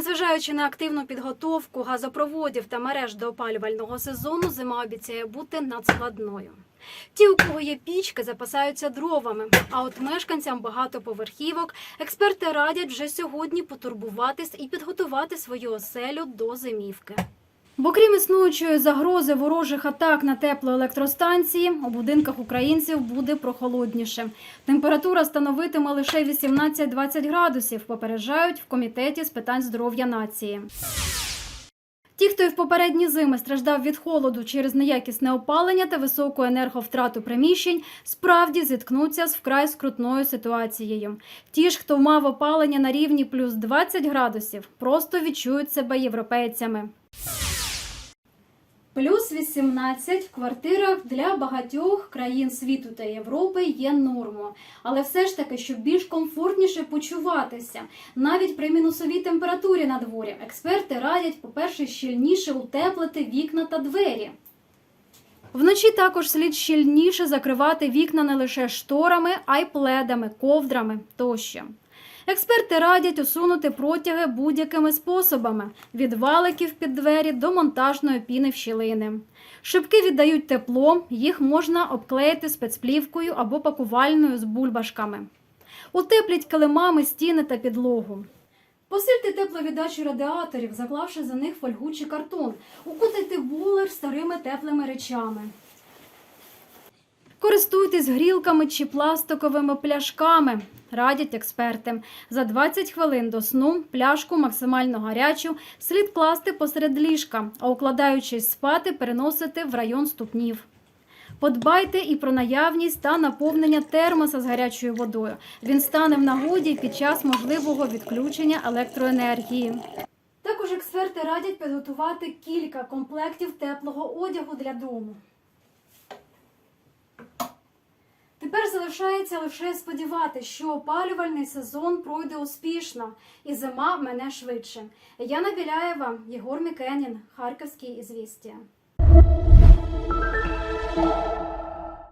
Незважаючи на активну підготовку газопроводів та мереж до опалювального сезону, зима обіцяє бути надскладною. Ті, у кого є пічки, запасаються дровами. А от мешканцям багатоповерхівок експерти радять вже сьогодні потурбуватись і підготувати свою оселю до зимівки. Бо крім існуючої загрози ворожих атак на теплоелектростанції, у будинках українців буде прохолодніше. Температура становитиме лише 18-20 градусів, попереджають в комітеті з питань здоров'я нації. Ті, хто і в попередні зими страждав від холоду через неякісне опалення та високу енерговтрату приміщень, справді зіткнуться з вкрай скрутною ситуацією. Ті ж, хто мав опалення на рівні плюс 20 градусів, просто відчують себе європейцями. Плюс 18 в квартирах для багатьох країн світу та Європи є нормою. Але все ж таки, щоб більш комфортніше почуватися, навіть при мінусовій температурі на дворі, експерти радять, по-перше, щільніше утеплити вікна та двері. Вночі також слід щільніше закривати вікна не лише шторами, а й пледами, ковдрами тощо. Експерти радять усунути протяги будь-якими способами від валиків під двері до монтажної піни в щілини. Шибки віддають тепло, їх можна обклеїти спецплівкою або пакувальною з бульбашками. Утепліть килимами стіни та підлогу. Посильте тепловіддачу радіаторів, заклавши за них фольгу чи картон. Укутайте булер старими теплими речами. Користуйтесь грілками чи пластиковими пляшками, радять експерти. За 20 хвилин до сну пляшку максимально гарячу слід класти посеред ліжка, а укладаючись спати, переносити в район ступнів. Подбайте і про наявність та наповнення термоса з гарячою водою. Він стане в нагоді під час можливого відключення електроенергії. Також експерти радять підготувати кілька комплектів теплого одягу для дому. Тепер залишається лише сподіватися, що опалювальний сезон пройде успішно і зима мене швидше. Яна Біляєва, Єгор Мікенін, Харківські ізвістія.